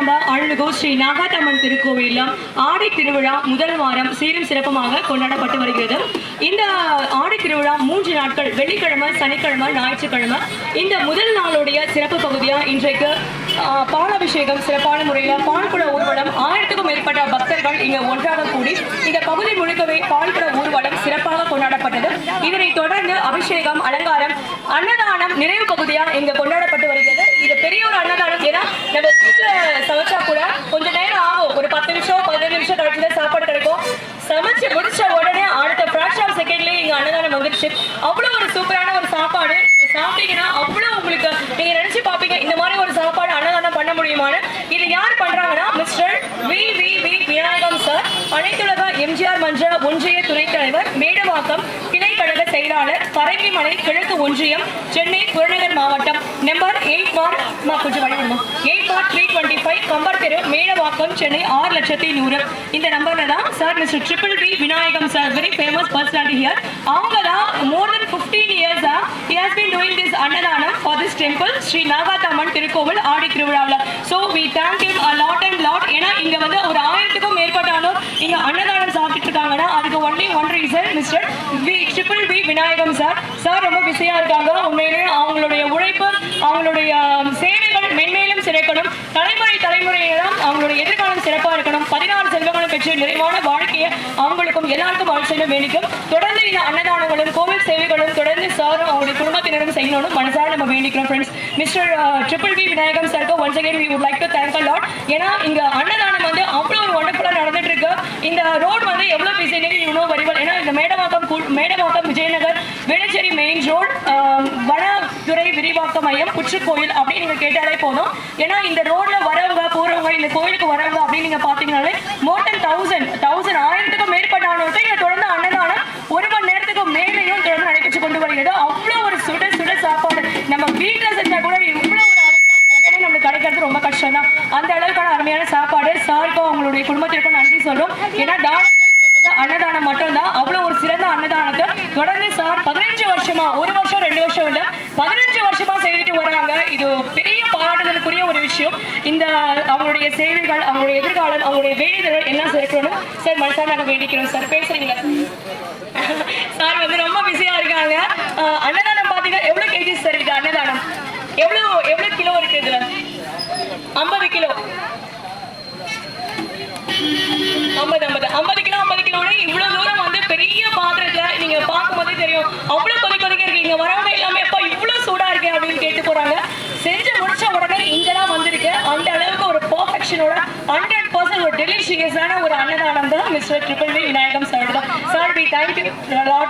நம்ம அருள்மிகு ஸ்ரீ நாகாத்தம்மன் திருக்கோவிலில் ஆடி திருவிழா முதல் வாரம் சீரும் சிறப்புமாக கொண்டாடப்பட்டு வருகிறது. இந்த ஆடி திருவிழா மூன்று நாட்கள் வெள்ளிக்கிழமை சனிக்கிழமை ஞாயிற்றுக்கிழமை. இந்த முதல் நாளுடைய சிறப்பு பகுதியாக இன்றைக்கு ஆஹ், பாலாபிஷேகம் சிறப்பான முறையில் பால்குட ஊர்வலம் ஆயிரத்துக்கும் மேற்பட்ட பக்தர்கள் இங்கே ஒன்றாக கூடி இந்த பகுதி முழுக்கவே பால்குட ஊர்வலம் சிறப்பாக கொண்டாடப்பட்டது. இதனைத் தொடர்ந்து அபிஷேகம் அலங்காரம் அன்னதானம் நிறைவு பகுதியாக இங்கு கொண்டாடப்பட்டு வருகிறது. இது பெரிய ஒரு நம்ம வீட்டில் சமைச்சா கூட கொஞ்ச நேரம் ஆகும். ஒரு பத்து நிமிஷம் பதினஞ்சு நிமிஷம் கழிச்சு தான் சாப்பாடு கிடைக்கும். சமைச்சு முடிச்ச உடனே அடுத்த ஃபிராக்ஷன் ஆஃப் செகண்ட்லேயே இங்கே அன்னதானம் வந்துருச்சு. அவ்வளோ ஒரு சூப்பரான ஒரு சாப்பாடு. சாப்பிட்டீங்கன்னா அவ்வளோ உங்களுக்கு நீங்கள் நினச்சி பார்ப்பீங்க இந்த மாதிரி ஒரு சாப்பாடு அன்னதானம் பண்ண முடியுமான்னு. இது யார் பண்றாங்கன்னா mister V V V Vinayagam sir. அனைத்துலக எம்ஜிஆர் மன்ற ஒன்றிய துணைத் தலைவர் மேடவாக்கம் கிளை கழக செயலாளர் பரங்கிமலை கிழக்கு ஒன்றியம் சென்னை புறநகர் மாவட்டம் நம்பர் எயிட் பார் கொஞ்சம் வழிவிடுமா eight bar three twenty five Kambar தெரு மேடவாக்கம் சென்னை ஆறு லட்சத்தி நூறு. இந்த நம்பர்ல தான் sir mister triple B Vinayagam sir very famous personality here அவங்க தான் மோர் தென் ஃபிஃப்டீன் இயர்ஸா he has been doing this annadanam for this temple Sri Nagathamman Thirukovil Aadi திருவிழாவில். So we thank him a lot and lot. ஏன்னா இங்க வந்து ஒரு ஆயிரத்துக்கும் மேற்பட்டாலும் இங்க அன்னதானம் சாப்பிட்டு இருக்காங்கன்னா அதுக்கு only one reason mister V triple B Vinayagam sir sir ரொம்ப பிஸியா இருக்காங்க. உண்மையிலேயே அவங்களுடைய உழைப்பு அவங்களுடைய ஆம், சேவைகள் அவங்களுடைய எதிர்காலம் சிறப்பாக இருக்கணும். பதினாறு செல்வங்களும் பெற்று நிறைவான வாழ்க்கையை அவங்களுக்கும் எல்லாருக்கும் வாழ்க்கையில வேண்டிக்கும். தொடர்ந்து இந்த அன்னதானங்களும் கோவில் சேவைகளும் தொடர்ந்து சாரும் அவங்களுடைய குடும்பத்தினரும் செய்யணும்னு மனசார நம்ம வேண்டிக்கிறோம் friends mister triple B Vinayagam சாருக்கு once again we would like to thank a lot ஏன்னா இங்க அன்னதானம் வந்து அவ்வளோ ஒரு ஒண்டர்ஃபுல்லாக நடந்துட்டு இருக்கு இந்த ரோடு வந்து எவ்வளோ பிஸினு இவ்வளோ வரிவல் ஏன்னா இந்த மேடவாக்கம் கு- மேடவாக்கம் விஜயநகர் வேளச்சேரி மெயின் ரோடு வட மதுரை விரிவாக்க மையம் புற்றுக்கோயில் அப்படின்னு நீங்க கேட்டாலே போதும். ஏன்னா இந்த ரோட்ல வரவங்க போறவங்க இந்த கோயிலுக்கு வரவங்க அப்படின்னு நீங்க பாத்தீங்கன்னாலே மோர் தென் தௌசண்ட் தௌசண்ட் ஆயிரத்துக்கும் மேற்பட்டவங்களுக்கு இங்க தொடர்ந்து அன்னதானம் ஒரு மணி நேரத்துக்கு மேலேயும் தொடர்ந்து நடைபெற்று கொண்டு வருகிறது. அவ்வளோ ஒரு சுட சுட சாப்பாடு. நம்ம வீட்டில் செஞ்சா கூட இவ்வளோ ஒரு உடனே நம்மளுக்கு கிடைக்கிறது ரொம்ப கஷ்டம் தான் அந்த அளவுக்கான அருமையான சாப்பாடு. சாருக்கும் அவங்களுடைய குடும்பத்திற்கும் நன்றி சொல்றோம் ஏன்னா தானம் அன்னதானம் மட்டும்தான். அவ்வளவு ஒரு சிறந்த அன்னதானத்தை தொடர்ந்து சார் பதினஞ்சு வருஷமா ஒரு வருஷம் ரெண்டு வருஷம் இல்ல பதினஞ்சு வருஷமா செய்துட்டு வராங்க. இது பெரிய பாராட்டுதலுக்குரிய ஒரு விஷயம். இந்த அவங்களுடைய சேவைகள் அவங்களுடைய எதிர்காலம் அவங்களுடைய வேண்டுதல்கள் எல்லாம் சேர்க்கணும் சார் மனசா நாங்க வேண்டிக்கிறோம். சார் பேசுறீங்க சார் வந்து ரொம்ப பிஸியா இருக்காங்க. அஹ் அன்னதானம் பாத்தீங்கன்னா எவ்வளவு கேஜிஸ் சார் இருக்கு அன்னதானம்? எவ்வளவு எவ்வளவு கிலோ இருக்கு இதுல? ஐம்பது கிலோ. ஐம்பது ஐம்பது. ஐம்பது கிலோ ஐம்பது கிலோட இவ்வளவு தூரம் வந்து பெரிய பாத்திரத்துல நீங்க அவ்வளோ அவ்வளவு கொதி கொதிக்க இருக்கு இங்க வரவங்க எல்லாமே எப்போ இவ்வளோ சூடா இருக்கு அப்படின்னு கேட்டு போறாங்க. செஞ்சு முடிச்ச உடனே இங்கதான் வந்திருக்கு. அந்த அளவுக்கு ஒரு பர்ஃபெக்ஷனோட ஹண்ட்ரட் பர்சன்ட் ஒரு டெலிஷியஸான ஒரு அன்னதானம் தான் mister triple V Vinayagam sir தான் சார் பி தேங்க்யூ லாட்